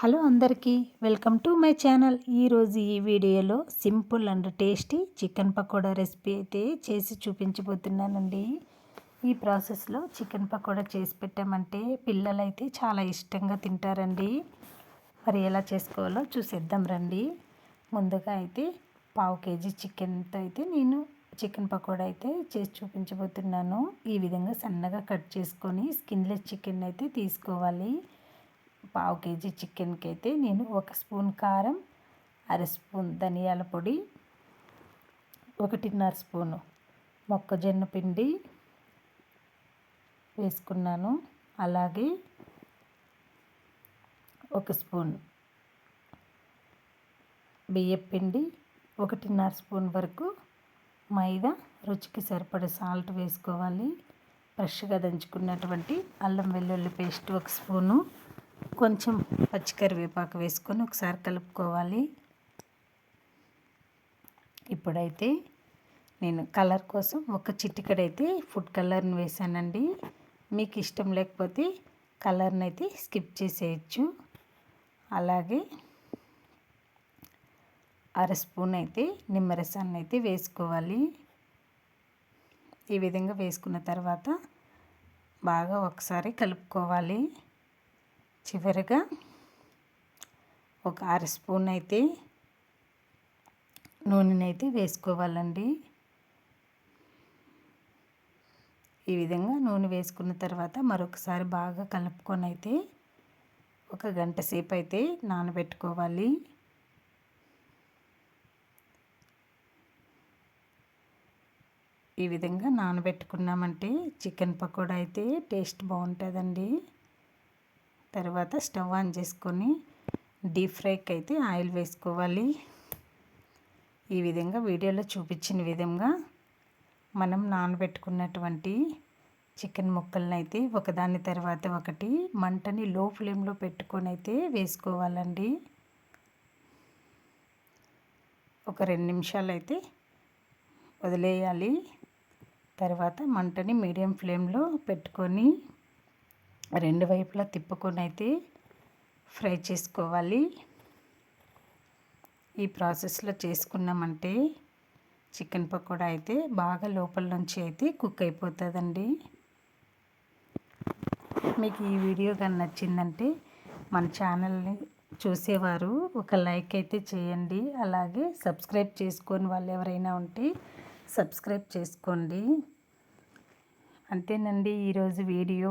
Hello అందరికీ welcome to my channel. ఈరోజు ఈ వీడియోలో simple and tasty chicken pakoda recipe అయితే చేసి చూపించబోతున్నానండి. ఈ ప్రాసెస్లో చికెన్ పకోడా చేసి పెట్టామంటే పిల్లలైతే చాలా ఇష్టంగా తింటారండి. మరి ఎలా చేసుకోవాలో చూసేద్దాం రండి. ముందుగా అయితే పావు కేజీ చికెన్తో అయితే నేను చికెన్ పకోడా అయితే చేసి చూపించబోతున్నాను. ఈ విధంగా సన్నగా కట్ చేసుకొని స్కిన్లెస్ చికెన్ అయితే తీసుకోవాలి. పావు కేజీ చికెన్కి అయితే నేను ఒక స్పూన్ కారం అర స్పూన్ ధనియాల పొడి ఒకటిన్నర స్పూను మొక్కజొన్న పిండి వేసుకున్నాను. అలాగే ఒక స్పూన్ బియ్యం పిండి ఒకటిన్నర స్పూన్ వరకు మైదా. రుచికి సరిపడే సాల్ట్ వేసుకోవాలి. ఫ్రెష్గా దంచుకున్నటువంటి అల్లం వెల్లుల్లి పేస్ట్ ఒక స్పూను. కొంచెం పచ్చికరివేపాకు వేసుకొని ఒకసారి కలుపుకోవాలి. ఇప్పుడైతే నేను కలర్ కోసం ఒక చిటికడైతే ఫుడ్ కలర్ని వేసానండి మీకు ఇష్టం లేకపోతే కలర్ని అయితే స్కిప్ చేసేయచ్చు. అలాగే అర స్పూన్ అయితే నిమ్మరసాన్ని అయితే వేసుకోవాలి. ఈ విధంగా వేసుకున్న తర్వాత బాగా ఒకసారి కలుపుకోవాలి. చివరిగా ఒక అర స్పూన్ అయితే నూనెనైతే వేసుకోవాలండి. ఈ విధంగా నూనె వేసుకున్న తర్వాత మరొకసారి బాగా కలుపుకొని అయితే ఒక గంట సేపు అయితే నానబెట్టుకోవాలి. ఈ విధంగా నానబెట్టుకున్నామంటే చికెన్ పకోడా అయితే టేస్ట్ బాగుంటుందండి. తర్వాత స్టవ్ ఆన్ చేసుకొని డీప్ ఫ్రైకి అయితే ఆయిల్ వేసుకోవాలి. ఈ విధంగా వీడియోలో చూపించిన విధంగా మనం నానబెట్టుకున్నటువంటి చికెన్ ముక్కలను అయితే ఒకదాని తర్వాత ఒకటి మంటని లో ఫ్లేమ్లో పెట్టుకొని అయితే వేసుకోవాలండి. ఒక రెండు నిమిషాలు అయితే వదిలేయాలి. తర్వాత మంటని మీడియం ఫ్లేమ్లో పెట్టుకొని రెండు వైపులా తిప్పుకొని అయితే ఫ్రై చేసుకోవాలి. ఈ ప్రాసెస్లో చేసుకున్నామంటే చికెన్ పకోడా అయితే బాగా లోపల నుంచి అయితే కుక్ అయిపోతుందండి. మీకు ఈ వీడియో కానీ నచ్చిందంటే మన ఛానల్ని చూసేవారు ఒక లైక్ అయితే చేయండి. అలాగే సబ్స్క్రైబ్ చేసుకొని వాళ్ళు ఎవరైనా ఉంటే సబ్స్క్రైబ్ చేసుకోండి. అంతేనండి ఈరోజు వీడియో.